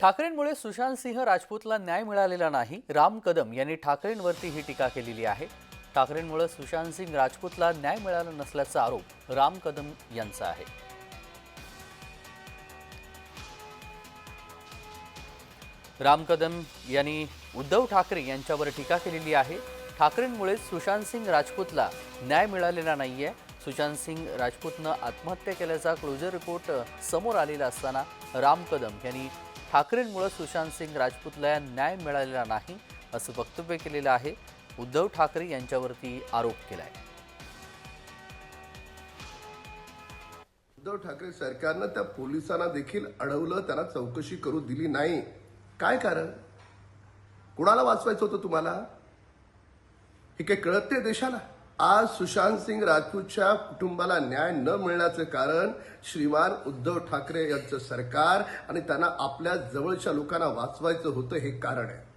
ठाकरेंमुळे सुशांत सिंह राजपूतला न्याय मिळालेला नाही. राम कदम यांनी ठाकरेंवरती ही टीका केलेली आहे. ठाकरेंमुळे सुशांत सिंग राजपूतला न्याय मिळाला नसल्याचा आरोप राम कदम यांचा आहे. राम कदम यांनी उद्धव ठाकरे यांच्यावर टीका केलेली आहे. ठाकरेंमुळे सुशांत सिंग राजपूतला न्याय मिळालेला नाहीये. सुशांत सिंग राजपूतनं आत्महत्या केल्याचा क्लोजर रिपोर्ट समोर आलेला असताना राम कदम यांनी ठाकरेंमुळे सुशांत सिंग राजपूतला न्याय मिळालेला नाही असं वक्तव्य केलेलं आहे. उद्धव ठाकरे यांच्यावरती आरोप केलाय. उद्धव ठाकरे सरकारनं त्या पोलिसांना देखील अडवलं त्यांना चौकशी करू दिली नाही. काय कारण? कुणाला वाचवायचं होतं तुम्हाला? हे काही कळत नाही देशाला. आज सुशांत सिंग राजपूतच्या कुटुंबाला न्याय न मिळण्याचं कारण श्रीमान उद्धव ठाकरे यांचं सरकार आणि त्यांना आपल्या जवळच्या लोकांना वाचवायचं होतं हे कारण आहे.